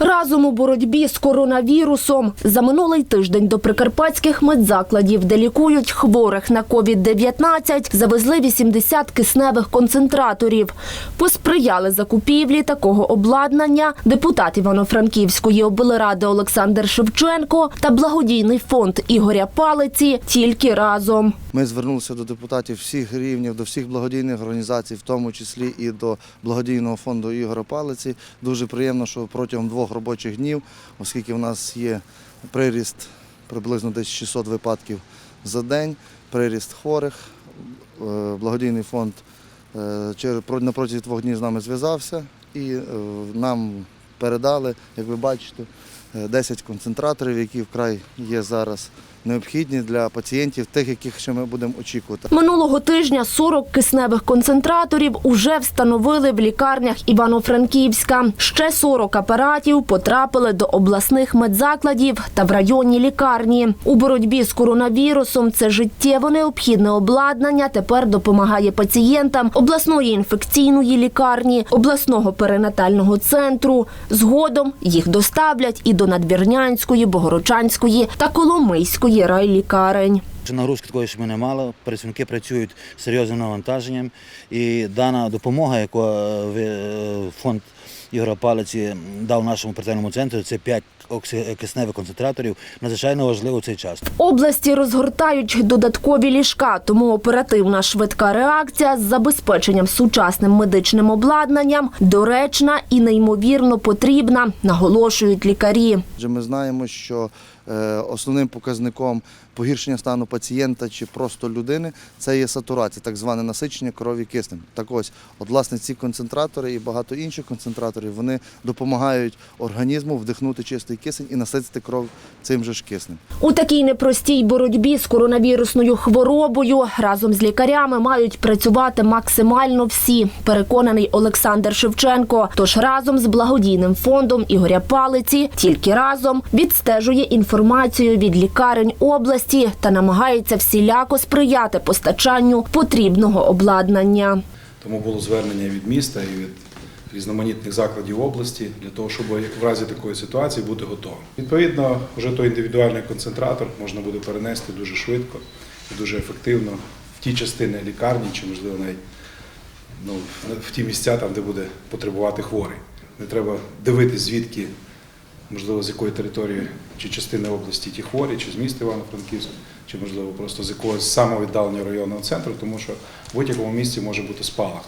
Разом у боротьбі з коронавірусом за минулий тиждень до прикарпатських медзакладів, де лікують хворих на COVID-19, завезли 80 кисневих концентраторів. Посприяли закупівлі такого обладнання депутат Івано-Франківської облради Олександр Шевченко та благодійний фонд Ігоря Палиці тільки разом. Ми звернулися до депутатів всіх рівнів, до всіх благодійних організацій, в тому числі і до благодійного фонду Ігоря Палиці. Дуже приємно, що протягом двох робочих днів, оскільки в нас є приріст приблизно десь 600 випадків за день, приріст хворих, е, благодійний фонд е, на протязі двох днів з нами зв'язався і е, нам передали, як ви бачите, 10 концентраторів, які вкрай є зараз необхідні для пацієнтів, тих, яких ще ми будемо очікувати. Минулого тижня 40 кисневих концентраторів уже встановили в лікарнях Івано-Франківська. Ще 40 апаратів потрапили до обласних медзакладів та в районні лікарні. У боротьбі з коронавірусом це життєво необхідне обладнання тепер допомагає пацієнтам обласної інфекційної лікарні, обласного перинатального центру. Згодом їх доставлять і до Надвірнянської, Богородчанської та Коломийської райлікарень. Нагрузки такої, ж ми не мали. Працівники працюють з серйозним навантаженням. І дана допомога, яку е, е, фонд Ігора Палиці дав нашому оперативному центру, це 5 кисневих концентраторів, надзвичайно важливо в цей час. Області розгортають додаткові ліжка, тому оперативна швидка реакція з забезпеченням сучасним медичним обладнанням доречна і неймовірно потрібна, наголошують лікарі. Ми знаємо, що е, основним показником погіршення стану пацієнта чи просто людини це є сатурація, так зване насичення крові киснем. Так ось, от власне ці концентратори і багато інших концентраторів вони допомагають організму вдихнути чистий кисень і наситити кров цим же ж киснем. У такій непростій боротьбі з коронавірусною хворобою разом з лікарями мають працювати максимально всі, переконаний Олександр Шевченко. Тож разом з благодійним фондом Ігоря Палиці тільки разом відстежує інформацію від лікарень області та намагається всіляко сприяти постачанню потрібного обладнання. Тому було звернення від міста і від різноманітних закладів області для того, щоб в разі такої ситуації бути готовим. Відповідно, вже той індивідуальний концентратор можна буде перенести дуже швидко і дуже ефективно в ті частини лікарні, чи можливо навіть ну, в ті місця, там, де буде потребувати хворий. Не треба дивитись, звідки, можливо, з якої території чи частини області ті хворі, чи з міста Івано-Франківська, чи можливо просто з якогось самовіддаленого районного центру, тому що в будь-якому місці може бути спалах.